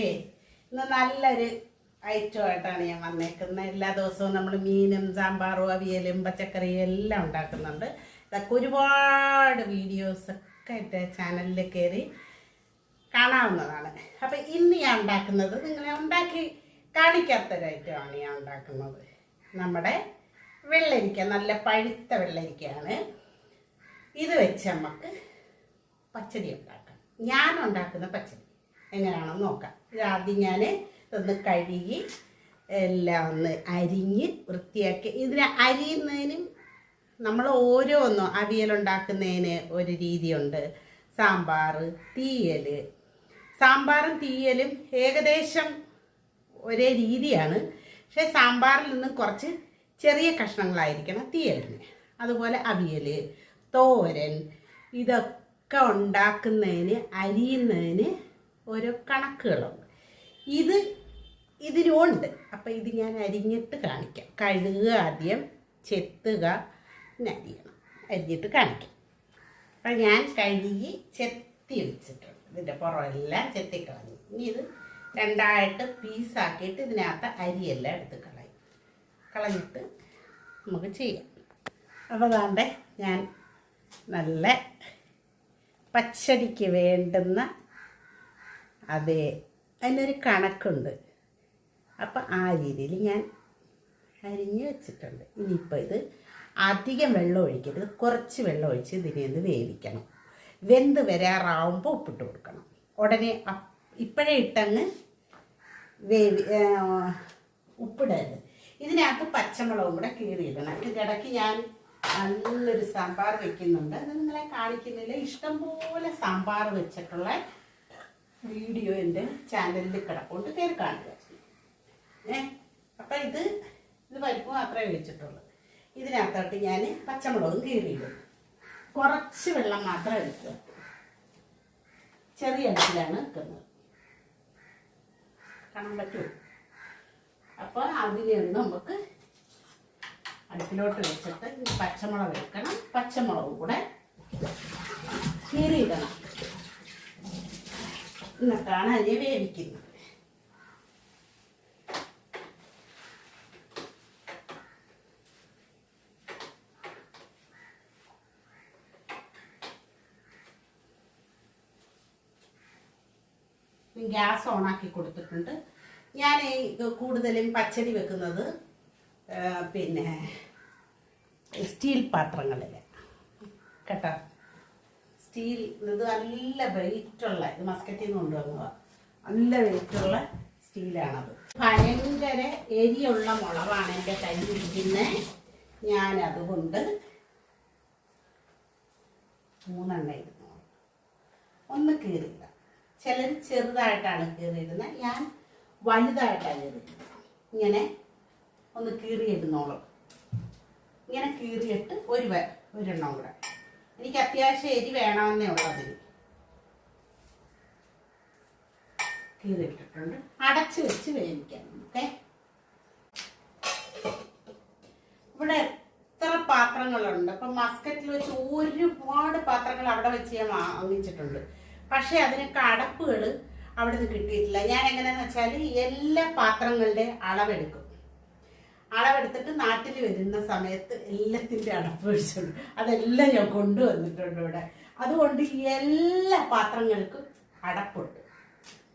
പിന്നെ ഇന്ന് നല്ലൊരു ഐറ്റമായിട്ടാണ് ഞാൻ വന്നേക്കുന്നത്. എല്ലാ ദിവസവും നമ്മൾ മീനും സാമ്പാറും അവിയലും പച്ചക്കറിയും എല്ലാം ഉണ്ടാക്കുന്നുണ്ട്. ഇതൊക്കെ ഒരുപാട് വീഡിയോസൊക്കെ എന്റെ ചാനലിൽ കയറി കാണാവുന്നതാണ്. അപ്പം ഇന്ന് ഞാൻ ഉണ്ടാക്കുന്നത് നിങ്ങളെ ഉണ്ടാക്കി കാണിക്കാത്തൊരു ഐറ്റമാണ് ഞാൻ ഉണ്ടാക്കുന്നത്. നമ്മുടെ വെള്ളരിക്ക നല്ല പഴുത്ത വെള്ളരിക്കയാണ്. ഇത് വെച്ച് നമുക്ക് പച്ചടി ഉണ്ടാക്കാം. ഞാൻ ഉണ്ടാക്കുന്ന പച്ചടി. എങ്ങനെയാണെന്ന് നോക്കാം. ആദ്യം ഞാൻ ഒന്ന് കഴുകി എല്ലാം ഒന്ന് അരിഞ്ഞ് വൃത്തിയാക്കി. ഇതിനെ അരിയുന്നതിനും നമ്മൾ ഓരോന്നും അവിയലുണ്ടാക്കുന്നതിന് ഒരു രീതിയുണ്ട്. സാമ്പാർ തീയൽ. സാമ്പാറും തീയലും ഏകദേശം ഒരേ രീതിയാണ്. പക്ഷേ സാമ്പാറിൽ നിന്നും കുറച്ച് ചെറിയ കഷ്ണങ്ങളായിരിക്കണം തീയലിന്. അതുപോലെ അവിയൽ തോരൻ ഇതൊക്കെ ഉണ്ടാക്കുന്നതിന് അരിയുന്നതിന് ഓരോ കണക്കുകളുണ്ട് ഇത് ഇതിനുമുണ്ട് അപ്പം ഇത് ഞാൻ അരിഞ്ഞിട്ട് കാണിക്കാം. കഴുകുക ആദ്യം ചെത്തുക അരിയണം. അരിഞ്ഞിട്ട് കാണിക്കാം. അപ്പം ഞാൻ കഴുകി ചെത്തി വെച്ചിട്ടുണ്ട്. ഇതിന്റെ പുറമെല്ലാം ചെത്തിക്കളഞ്ഞു ഇനി ഇത് രണ്ടായിട്ട് പീസാക്കിയിട്ട് ഇതിനകത്ത് അരിയെല്ലാം എടുത്ത് കളയും. കളഞ്ഞിട്ട് നമുക്ക് ചെയ്യാം. അപ്പോൾ അതാണ്ട് ഞാൻ നല്ല പച്ചടിക്ക് വേണ്ടുന്ന അതേ. അതിനൊരു കണക്കുണ്ട്. അപ്പം ആ രീതിയിൽ ഞാൻ അരിഞ്ഞ് വെച്ചിട്ടുണ്ട്. ഇനിയിപ്പോൾ ഇത് അധികം വെള്ളം ഒഴിക്കരുത്. കുറച്ച് വെള്ളം ഒഴിച്ച് ഇതിനെ ഒന്ന് വേവിക്കണം. വെന്ത് വരാറാവുമ്പോൾ ഉപ്പിട്ട് കൊടുക്കണം. ഉടനെ ഇപ്പോഴേ ഇട്ടങ്ങ് വേവി ഉപ്പിടരുത്. ഇതിനകത്ത് പച്ചമുളകും കൂടെ കീറിയിടണം. ഇതിന്റെ ഇടയ്ക്ക് ഞാൻ നല്ലൊരു സാമ്പാർ വെക്കുന്നുണ്ട്. അത് നിങ്ങളെ കാണിക്കുന്നില്ല ഇഷ്ടംപോലെ സാമ്പാർ വെച്ചിട്ടുള്ള വീഡിയോ എന്റെ ചാനലിൽ കിടപ്പുണ്ട് കയറി കാണുക. ഏ? അപ്പം ഇത് ഇത് പരിപ്പ് മാത്രമേ വെച്ചിട്ടുള്ളൂ. ഇതിനകത്തോട്ട് ഞാൻ പച്ചമുളകും കീറിയിടും. കുറച്ച് വെള്ളം മാത്രം എടുക്കുക. ചെറിയ അടുപ്പിലാണ് വെക്കുന്നത്. കാണാൻ പറ്റുമോ? അപ്പോൾ അതിനേന്ന് നമുക്ക് അടുപ്പിലോട്ട് വെച്ചിട്ട് പച്ചമുളക് വെക്കണം പച്ചമുളകും കൂടെ കീറിയിടണം. എന്നിട്ടാണ് അതിനെ വേവിക്കുന്നത്. ഗ്യാസ് ഓണാക്കി കൊടുത്തിട്ടുണ്ട്. ഞാൻ കൂടുതലും പച്ചടി വെക്കുന്നത് പിന്നെ സ്റ്റീൽ പാത്രങ്ങളിൽ കേട്ടോ? സ്റ്റീൽ ഇത് നല്ല വെയിറ്റുള്ള ഇത് മസ്കറ്റിൽ നിന്ന് കൊണ്ടുവന്നതാണ് നല്ല വെയിറ്റുള്ള സ്റ്റീലാണത്. ഭയങ്കര എരിയുള്ള മുളകാണ് എന്റെ കയ്യിലിരിക്കുന്നത് ഞാനതുകൊണ്ട് മൂന്നെണ്ണ ഇരുന്നു ഒന്ന് കീറില്ല ചിലർ ചെറുതായിട്ടാണ് കീറിയിടുന്നത് ഞാൻ വലുതായിട്ടാണ് കീറിയിടുന്നത് ഇങ്ങനെ ഒന്ന് കീറിയിടുന്നോളും. ഇങ്ങനെ കീറിയിട്ട് ഒരു ഒരെണ്ണം കൂടെ. എനിക്ക് അത്യാവശ്യം എരി വേണമെന്നേ ഉള്ളതിന് കീറിയിട്ടിട്ടുണ്ട് അടച്ച് വെച്ച് വേവിക്കാം ഓക്കെ ഇവിടെ എത്ര പാത്രങ്ങളുണ്ട്? അപ്പം മസ്കറ്റിൽ വെച്ച് ഒരുപാട് പാത്രങ്ങൾ അവിടെ വെച്ച് ഞാൻ വാങ്ങിച്ചിട്ടുണ്ട്. പക്ഷേ അതിനൊക്കെ അടപ്പുകൾ അവിടെ നിന്ന് കിട്ടിയിട്ടില്ല. ഞാൻ എങ്ങനെയാന്ന് വെച്ചാൽ എല്ലാ പാത്രങ്ങളുടെ അളവെടുക്കും. അളവെടുത്തിട്ട് നാട്ടിൽ വരുന്ന സമയത്ത് എല്ലാത്തിന്റെ അടപ്പ് വെച്ചുള്ളൂ അതെല്ലാം ഞാൻ കൊണ്ടുവന്നിട്ടുണ്ട് ഇവിടെ. അതുകൊണ്ട് എല്ലാ പാത്രങ്ങൾക്കും അടപ്പുണ്ട്.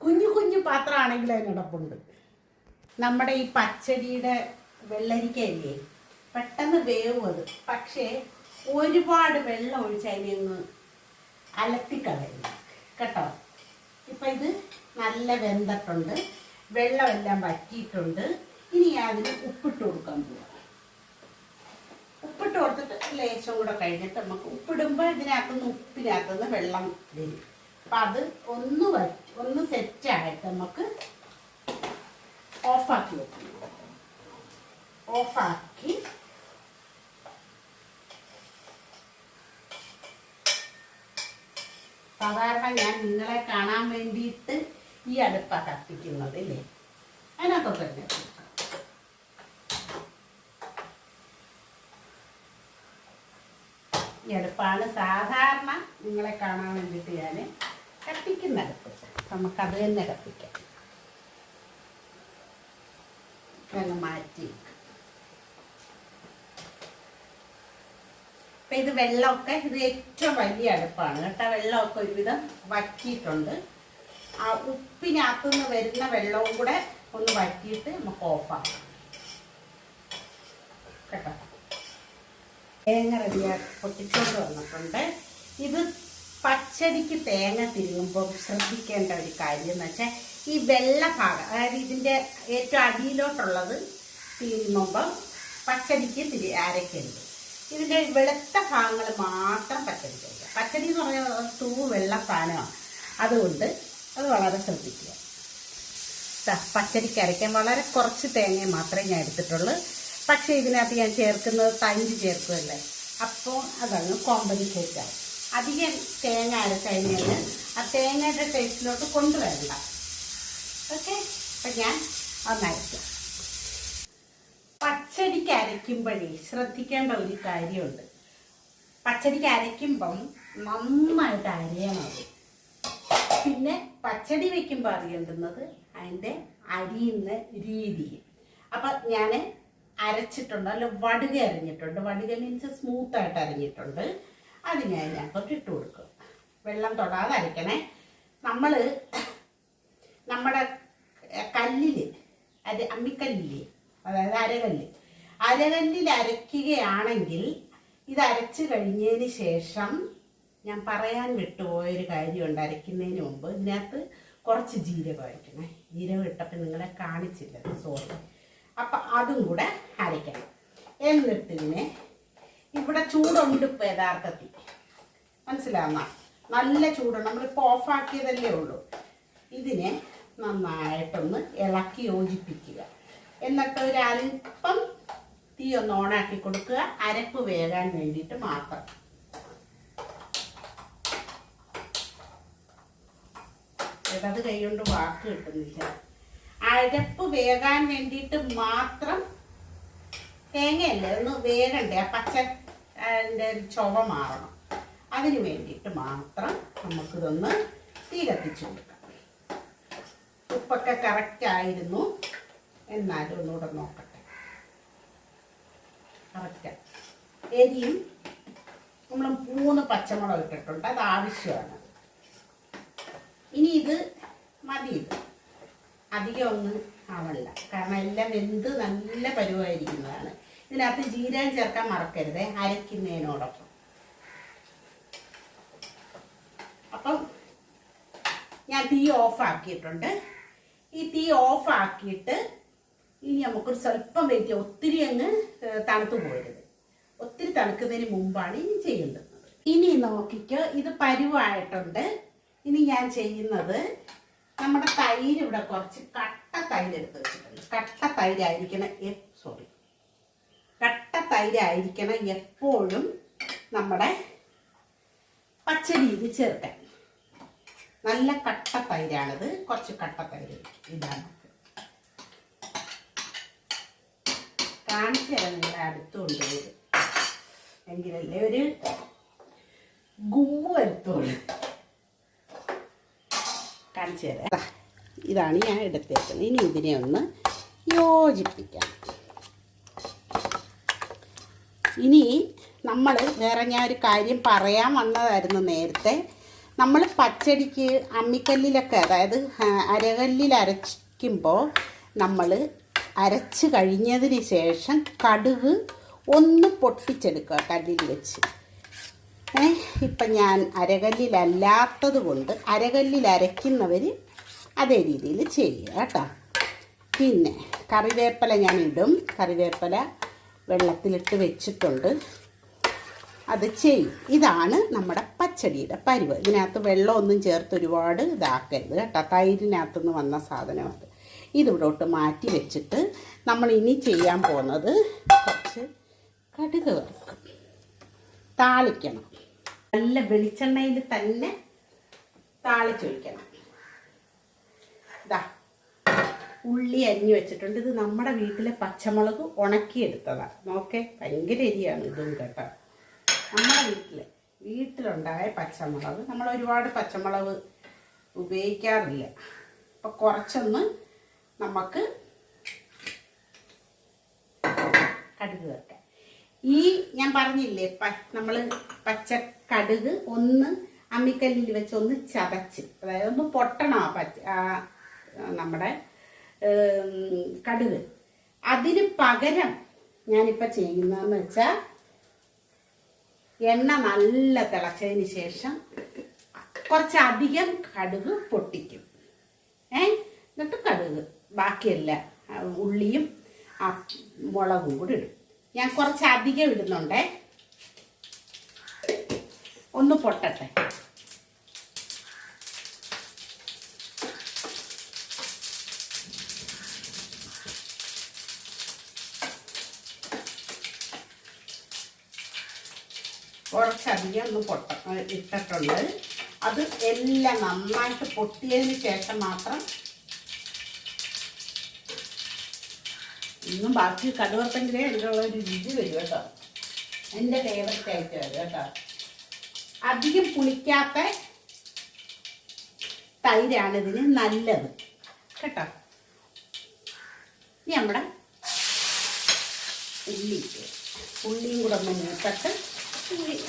കുഞ്ഞു കുഞ്ഞു പാത്രമാണെങ്കിൽ അതിന് അടപ്പുണ്ട്. നമ്മുടെ ഈ പച്ചടിയുടെ വെള്ളരിക്കയില്ലേ? പെട്ടെന്ന് വേവും അത് പക്ഷേ ഒരുപാട് വെള്ളം ഒഴിച്ച് അതിനെ അലത്തിക്കളയുന്നു കേട്ടോ? ഇപ്പം ഇത് നല്ല വെന്തിട്ടുണ്ട്. വെള്ളമെല്ലാം വറ്റിയിട്ടുണ്ട്. ഇനി അതിന് ഉപ്പിട്ട് കൊടുക്കാൻ പോവാം. ഉപ്പിട്ട് കൊടുത്തിട്ട് ലേശം കൂടെ കഴിഞ്ഞിട്ട് നമുക്ക് ഉപ്പിടുമ്പോൾ ഇതിനകത്തുനിന്ന് ഉപ്പിനകത്തുനിന്ന് വെള്ളം വരും. അപ്പം അത് ഒന്ന് വറ്റി ഒന്ന് സെറ്റായിട്ട് നമുക്ക് ഓഫാക്കി വെക്കണം ഓഫാക്കി സാധാരണ ഞാൻ നിങ്ങളെ കാണാൻ വേണ്ടിയിട്ട് ഈ അടുപ്പ കത്തിക്കുന്നത് ഇല്ലേ? അതിനകത്തോട്ട് തന്നെ കൊടുക്കാം. ഈ അടുപ്പാണ് സാധാരണ നിങ്ങളെ കാണാൻ വേണ്ടിയിട്ട് ഞാൻ കത്തിക്കുന്ന അടുപ്പ് നമുക്കത് തന്നെ കത്തിക്കാം. മാറ്റി. അപ്പം ഇത് വെള്ളമൊക്കെ ഇത് ഏറ്റവും വലിയ അടുപ്പാണ്. കേട്ടോ വെള്ളമൊക്കെ ഒരുവിധം വറ്റിയിട്ടുണ്ട്. ആ ഉപ്പിനകത്തുനിന്ന് വരുന്ന വെള്ളവും കൂടെ ഒന്ന് വറ്റിയിട്ട് നമുക്ക് ഓഫാക്കാം. കേട്ടോ. തേങ്ങ റെഡിയാക്കി പൊട്ടിച്ചോണ്ട് വന്നിട്ടുണ്ട്. ഇത് പച്ചടിക്ക് തേങ്ങ തിരുങ്ങുമ്പോൾ ശ്രദ്ധിക്കേണ്ട ഒരു കാര്യം എന്ന് വെച്ചാൽ ഈ വെള്ള ഭാഗം അതായത് ഇതിന്റെ ഏറ്റവും അടിയിലോട്ടുള്ളത് തിരുമ്പം പച്ചടിക്ക് തിരി അരയ്ക്കരുത്. ഇതിന്റെ വെളുത്ത ഭാഗങ്ങൾ മാത്രം പച്ചടി കഴിക്കുക പച്ചടി എന്ന് പറഞ്ഞാൽ തൂ വെള്ള സാധനമാണ്. അതുകൊണ്ട് അത് വളരെ ശ്രദ്ധിക്കുക. പച്ചടിക്ക് അരയ്ക്കാൻ വളരെ കുറച്ച് തേങ്ങ മാത്രമേ ഞാൻ എടുത്തിട്ടുള്ളൂ. പക്ഷേ ഇതിനകത്ത് ഞാൻ ചേർക്കുന്നത് തൈര് ചേർക്കുമല്ലേ അപ്പോൾ അതങ്ങ് കോമ്പൻസേറ്റ് ആവും അധികം തേങ്ങ അരക്കഴിഞ്ഞാൽ ആ തേങ്ങയുടെ ടേസ്റ്റിലോട്ട് കൊണ്ടുവരണ്ട. ഓക്കെ അപ്പം ഞാൻ ഒന്നരയ്ക്കാം പച്ചടിക്ക് അരയ്ക്കുമ്പോഴേ ശ്രദ്ധിക്കേണ്ട ഒരു കാര്യമുണ്ട്. പച്ചടിക്ക് അരയ്ക്കുമ്പം നന്നായിട്ട് അരയണം പിന്നെ പച്ചടി വെക്കുമ്പോൾ അറിയേണ്ടുന്നത് അതിന്റെ അരിയുന്ന രീതി അപ്പം ഞാൻ അരച്ചിട്ടുണ്ട് അല്ല വടുക അരിഞ്ഞിട്ടുണ്ട്. വടുക മീൻസ് സ്മൂത്തായിട്ട് അരിഞ്ഞിട്ടുണ്ട്. അത് ഞാൻ ഇതിനകത്തോട്ട് ഇട്ട് കൊടുക്കും. വെള്ളം തൊടാതെ അരയ്ക്കണേ. നമ്മൾ നമ്മുടെ കല്ലിൽ അത് അമ്മിക്കല്ലിൽ അതായത് അരകല്ല്. അരകല്ലിൽ അരയ്ക്കുകയാണെങ്കിൽ ഇത് അരച്ച് കഴിഞ്ഞതിന് ശേഷം ഞാൻ പറയാൻ വിട്ടുപോയൊരു കാര്യമുണ്ട് അരയ്ക്കുന്നതിന് മുമ്പ്. ഇതിനകത്ത് കുറച്ച് ജീരകം അരയ്ക്കണേ ജീരകം ഇട്ടപ്പോൾ നിങ്ങളെ കാണിച്ചില്ല. സോറി അപ്പം അതും കൂടെ അരയ്ക്കണം. എന്നിട്ട് ഇതിനെ ഇവിടെ ചൂടുണ്ട് ഇപ്പോൾ യഥാർത്ഥത്തിൽ. മനസ്സിലാവുന്ന? നല്ല ചൂടുണ്ട് നമ്മളിപ്പോൾ ഓഫാക്കിയതല്ലേ ഉള്ളൂ. ഇതിനെ നന്നായിട്ടൊന്ന് ഇളക്കി യോജിപ്പിക്കുക. എന്നിട്ട് ഒരു അല്പം തീ ഒന്ന് ഓണാക്കി കൊടുക്കുക. അരപ്പ് വേകാൻ വേണ്ടിയിട്ട് മാത്രം. ഇടത് കൈ കൊണ്ട് വാക്ക് കിട്ടുന്നില്ല. അരപ്പ് വേകാൻ വേണ്ടിയിട്ട് മാത്രം തേങ്ങയല്ലേ? ഒന്ന് വേഗണ്ടേ ആ പച്ച അതിന്റെ ചുവ മാറണം. അതിന് വേണ്ടിയിട്ട് മാത്രം നമുക്കിതൊന്ന് തീ കത്തിച്ചു കൊടുക്കാം. ഉപ്പൊക്കെ കറക്റ്റ് ആയിരുന്നു. എന്നാലും ഒന്നുകൂടെ നോക്കട്ടെ. കറക്റ്റ് എരിയും നമ്മൾ മൂന്ന് പച്ചമുളക് ഇട്ടിട്ടുണ്ട്. അത് ആവശ്യമാണ്. ഇനി ഇത് മതി അധികം ഒന്നും ആവണില്ല കാരണം എല്ലാം വെന്ത് നല്ല പരുവായിരിക്കുന്നതാണ്. ഇതിനകത്ത് ജീരകം ചേർക്കാൻ മറക്കരുത് അരയ്ക്കുന്നതിനോടൊപ്പം. അപ്പം ഞാൻ തീ ഓഫാക്കിയിട്ടുണ്ട്. ഈ തീ ഓഫാക്കിയിട്ട് ഇനി നമുക്കൊരു സ്വല്പം വെയിറ്റ് ഒത്തിരി അങ്ങ് തണുത്തു പോകരുത്. ഒത്തിരി തണുക്കുന്നതിന് മുമ്പാണ് ഇനി ചെയ്യേണ്ടത്. ഇനി നോക്കിക്കോ ഇത് പരുവായിട്ടുണ്ട്. ഇനി ഞാൻ ചെയ്യുന്നത് നമ്മുടെ തൈര് ഇവിടെ കുറച്ച് കട്ട തൈര് എടുത്ത് വെച്ചിട്ടുണ്ട്. കട്ട തൈരായിരിക്കണം സോറി കട്ട തൈരായിരിക്കണം എപ്പോഴും നമ്മുടെ പച്ചരിയിൽ ചേർക്കാൻ. നല്ല കട്ട തൈരാണിത്. കുറച്ച് കട്ട തൈര് ഇതാണ് കാണിച്ചു തരാം നിങ്ങളെ ഇത് എങ്കിലല്ലേ ഒരു ഗുമ്മു വരുത്തുള്ളൂ. കാണിച്ചു തരാം. ഇതാണ് ഞാൻ എടുത്തേക്കുന്നത്. ഇനി ഇതിനെ ഒന്ന് യോജിപ്പിക്കാം. ഇനി നമ്മൾ വേറെ ഞാൻ ഒരു കാര്യം പറയാൻ വന്നതായിരുന്നു നേരത്തെ. നമ്മൾ പച്ചടിക്ക് അമ്മിക്കല്ലിലൊക്കെ അതായത് അരകല്ലിൽ അരച്ചിക്കുമ്പോൾ നമ്മൾ അരച്ച് കഴിഞ്ഞതിന് ശേഷം കടുക് ഒന്ന് പൊട്ടിച്ചെടുക്കുക കല്ലിൽ വെച്ച്. ഇപ്പം ഞാൻ അരകല്ലിലല്ലാത്തത് കൊണ്ട് അരകല്ലിൽ അരയ്ക്കുന്നവർ അതേ രീതിയിൽ ചെയ്യുക കേട്ടോ. പിന്നെ കറിവേപ്പില ഞാൻ ഇടും കറിവേപ്പില വെള്ളത്തിലിട്ട് വെച്ചിട്ടുണ്ട്. അത് ചെയ്യും. ഇതാണ് നമ്മുടെ പച്ചടിയുടെ പരുവ് ഇതിനകത്ത് വെള്ളമൊന്നും ചേർത്ത് ഒരുപാട് ഇതാക്കരുത് കേട്ടോ. തൈരിനകത്തുനിന്ന് വന്ന സാധനമാണ് ഇതിവിടോട്ട് മാറ്റി വെച്ചിട്ട് നമ്മൾ ഇനി ചെയ്യാൻ പോകുന്നത് കുറച്ച് കടുക് വറുക്കും. താളിക്കണം. നല്ല വെളിച്ചെണ്ണയിൽ തന്നെ താളിച്ചൊഴിക്കണം ഇതാ ഉള്ളി അരിഞ്ഞു വെച്ചിട്ടുണ്ട്. ഇത് നമ്മുടെ വീട്ടിലെ പച്ചമുളക് ഉണക്കിയെടുത്തതാണ് നോക്കേ ഭയങ്കര എരിയാണ് ഇതും കേട്ടോ. നമ്മുടെ വീട്ടിൽ വീട്ടിലുണ്ടായ പച്ചമുളക് നമ്മൾ ഒരുപാട് പച്ചമുളക് ഉപയോഗിക്കാറില്ല. അപ്പം കുറച്ചൊന്ന് നമുക്ക് കടുക് വറുക്കാൻ ഈ ഞാൻ പറഞ്ഞില്ലേ നമ്മൾ പച്ച കടുക് ഒന്ന് അമ്മിക്കല്ലിൽ വെച്ച് ഒന്ന് ചതച്ച്. അതായത് ഒന്ന് പൊട്ടണം ആ പച്ച നമ്മുടെ കടുക്. അതിന് പകരം ഞാനിപ്പോൾ ചെയ്യുന്നതെന്ന് വെച്ചാൽ എണ്ണ നല്ല തിളച്ചതിന് ശേഷം കുറച്ചധികം കടുക് പൊട്ടിക്കും. ഏ? എന്നിട്ട് കടുക് ബാക്കിയല്ല ഉള്ളിയും മുളകും കൂടി ഇടും. ഞാൻ കുറച്ച് അധികം ഇടുന്നുണ്ടേ. ഒന്ന് പൊട്ടട്ടെ. കുറച്ചധികം ഒന്ന് പൊട്ട ഇട്ടിട്ടുണ്ട്. അത് എല്ലാം നന്നായിട്ട് പൊട്ടിയതിന് ശേഷം മാത്രം ഇന്നും ബാക്കി കടുവർത്തെങ്കിലേ അതിലുള്ള ഒരു രുചി വരും കേട്ടോ. എന്റെ ഫേവററ്റ് ആയിട്ട് വരും കേട്ടോ. അധികം പുളിക്കാത്ത തൈരാണ് ഇതിന് നല്ലത്. കേട്ടോ? ഇനി നമ്മുടെ ഉള്ളി ഉള്ളിയും കൂടെ ഒന്ന് മൂത്തിട്ട്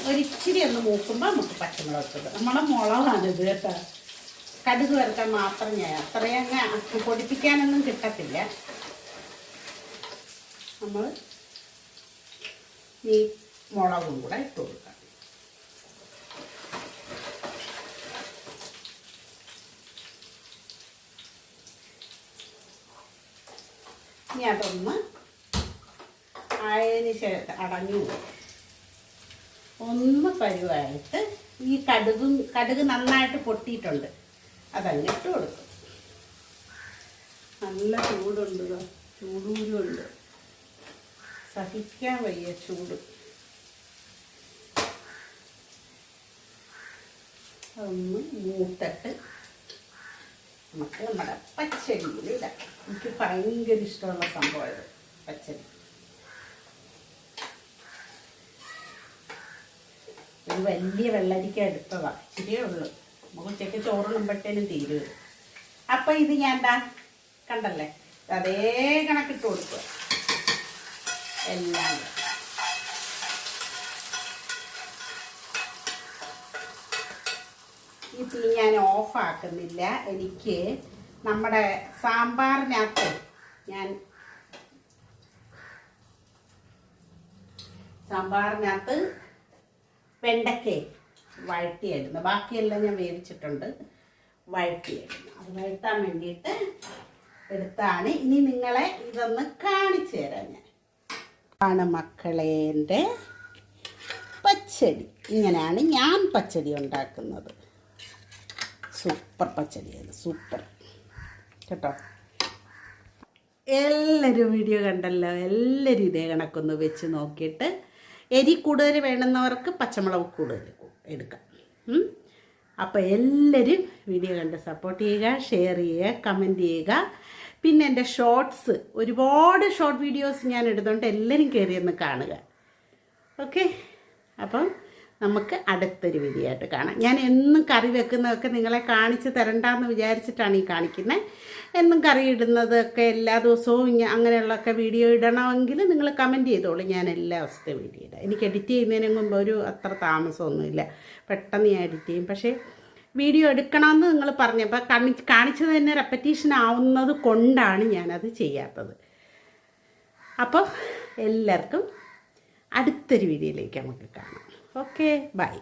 ഒരിച്ചിരി ഒന്ന് മൂക്കുമ്പോൾ നമുക്ക് പച്ചമുളക് ഇടും നമ്മുടെ മുളകാണ് ഇത് കേട്ടോ. കടുക് വറുക്കാൻ മാത്രം ഞാൻ അത്രയും അങ്ങ് പൊടിപ്പിക്കാനൊന്നും കിട്ടത്തില്ല. നമ്മൾ ഈ മുളകും കൂടെ ഇട്ട് കൊടുക്കാം ഇനി അതൊന്ന് ആയതിന് ശേഷം അടഞ്ഞു. ഒന്ന് പരുവായിട്ട് ഈ കടുകും കടുക് നന്നായിട്ട് പൊട്ടിയിട്ടുണ്ട് അതങ്ങ് ഇട്ട് കൊടുക്കും നല്ല ചൂടുണ്ട്. ചൂടൂരുണ്ട് സഹിക്കാൻ വയ്യ ചൂട്. ഒന്ന് മൂത്തട്ട് നമുക്ക് നമ്മുടെ പച്ചരിയിൽ ഇടാം. എനിക്ക് ഭയങ്കര ഇഷ്ടമുള്ള സംഭവമാണ് പച്ചരി ഒരു വലിയ വെള്ളരിക്ക എടുത്തതാണ് ഇച്ചിരിയേ ഉള്ളൂ. നമുക്ക് ഉച്ചയ്ക്ക് ചോറിടുമ്പോഴത്തേനും തീരുവരും അപ്പം ഇത് ഞാൻ എന്താ കണ്ടല്ലേ? അതേ കണക്കിട്ട് കൊടുക്കുക. എല്ലാം. ഈ തീ ഞാൻ ഓഫാക്കുന്നില്ല. എനിക്ക് നമ്മുടെ സാമ്പാറിനകത്ത് ഞാൻ സാമ്പാറിനകത്ത് വെണ്ടയ്ക്ക വഴട്ടിയായിരുന്നു ബാക്കിയെല്ലാം ഞാൻ വേവിച്ചിട്ടുണ്ട്. വഴട്ടിയായിരുന്നു അത് വഴറ്റാൻ വേണ്ടിയിട്ട് എടുത്താണ്. ഇനി നിങ്ങളെ ഇതൊന്ന് കാണിച്ചു തരാം ഞാൻ. ആണ് മക്കളെ എന്റെ പച്ചടി. ഇങ്ങനെയാണ് ഞാൻ പച്ചടി ഉണ്ടാക്കുന്നത്. സൂപ്പർ പച്ചടിയാണ് സൂപ്പർ. കേട്ടോ? എല്ലാവരും വീഡിയോ കണ്ടല്ലോ? എല്ലാവരും ഇതേ കണക്കൊന്ന് വെച്ച് നോക്കിയിട്ട് എരി കൂടുതൽ വേണമെന്നവർക്ക് പച്ചമുളക് കൂടുതൽ എടുക്കാം. അപ്പോൾ എല്ലാവരും വീഡിയോ കണ്ട് സപ്പോർട്ട് ചെയ്യുക ഷെയർ ചെയ്യുക കമന്റ് ചെയ്യുക. പിന്നെ എന്റെ ഷോർട്സ് ഒരുപാട് ഷോർട്ട് വീഡിയോസ് ഞാൻ ഇടുന്നുണ്ട്. എല്ലാവരും കയറി ഒന്ന് കാണുക. ഓക്കെ അപ്പം നമുക്ക് അടുത്തൊരു വീഡിയോ കാണാം. ഞാൻ എന്നും കറി വെക്കുന്നതൊക്കെ നിങ്ങളെ കാണിച്ച് തരണ്ടെന്ന് വിചാരിച്ചിട്ടാണ് ഈ കാണിക്കുന്നത് എന്നും കറി ഇടുന്നതൊക്കെ എല്ലാ ദിവസവും അങ്ങനെയുള്ളൊക്കെ വീഡിയോ ഇടണമെങ്കിൽ നിങ്ങൾ കമന്റ് ചെയ്തോളൂ. ഞാൻ എല്ലാ ദിവസത്തെ വീഡിയോ ഇടാം. എനിക്ക് എഡിറ്റ് ചെയ്യുന്നതിന് മുമ്പ് ഒരു അത്ര താമസമൊന്നുമില്ല. പെട്ടെന്ന് ഞാൻ എഡിറ്റ് ചെയ്യും. പക്ഷേ വീഡിയോ എടുക്കണമെന്ന് നിങ്ങൾ പറഞ്ഞപ്പോൾ കാണി കാണിച്ചത് തന്നെ റെപ്പറ്റീഷൻ ആവുന്നത് കൊണ്ടാണ് ഞാനത് ചെയ്യാത്തത്. അപ്പോൾ എല്ലാവർക്കും അടുത്തൊരു വീഡിയോയിലേക്ക് നമുക്ക് കാണാം. Okay bye